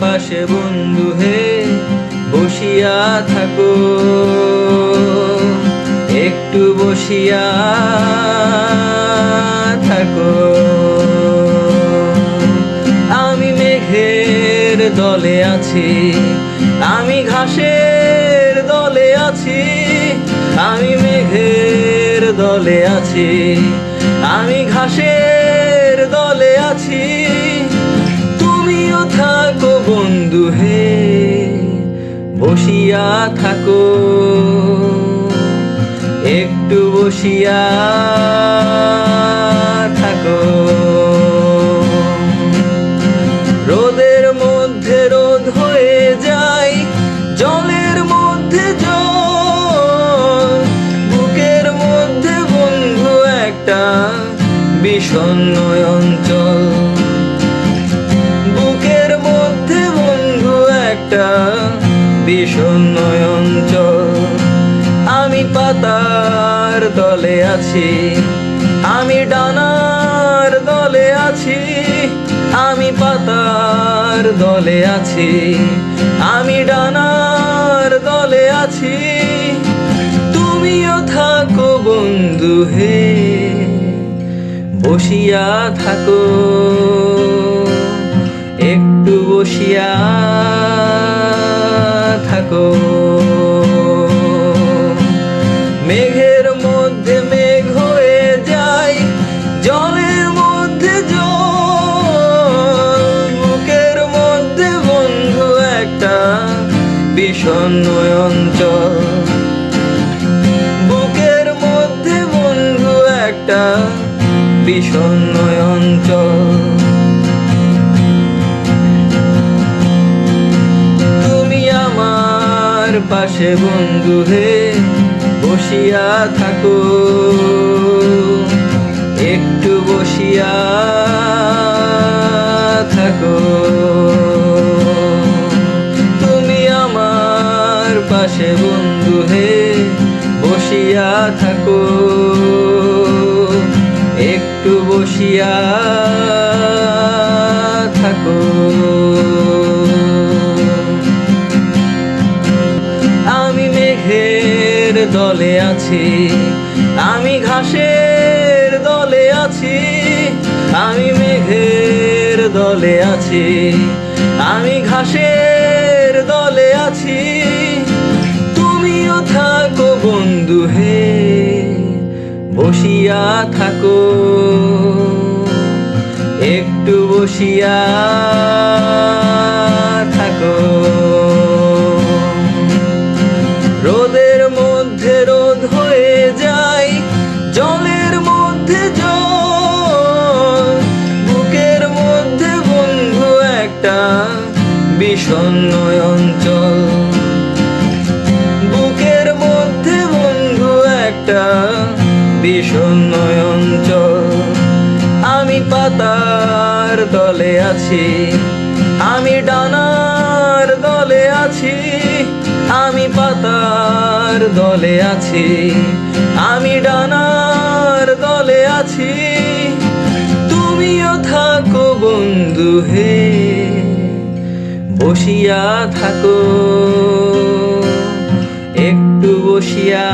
পাশে বন্ধু হে, বসিয়া থাকো। একটু বসিয়া থাকো। আমি মেঘের দলে আছি, আমি ঘাসের দলে আছি, আমি মেঘের দলে আছি, আমি ঘাসের দলে আছি। থাকো। একটু বসিয়া পাতার দলে আছি। আমি ডানার দলে আছি। আমি পাতার দলে আছি। আমি ডানার দলে আছি। তুমিও থাকো বন্ধু হে। বসিয়া থাকো। মেঘের মধ্যে মেঘ হয়ে যায়, জলের মধ্যে জল, বুকের মধ্যে বন্ধু একটা বিষণ্ণ অঞ্চল। বুকের মধ্যে বন্ধু একটা বিষণ্ণ অঞ্চল। তুমি আমার পাশে বন্ধু হে বসিয়া থাকো। একটু বসিয়া থাকো। তুমি আমার পাশে বন্ধু হে বসিয়া থাকো। একটু বসিয়া দলে আছি। আমি ঘাসের দলে আছি। আমি মেঘের দলে আছি। আমি ঘাসের দলে আছি। তুমিও থাকো বন্ধু হে, বসিয়া থাকো। একটু বসিয়া বিষণ্ণ অঞ্চল বুকের মধ্যে বন্ধু একটা বিষণ্ণ অঞ্চল আমি পাতার দলে আছি, আমি ডানার দলে আছি, আমি পাতার দলে আছি, আমি ডানার দলে আছি। তুমিও থাকো বন্ধু হে বসিয়া থাকো। একটু বসিয়া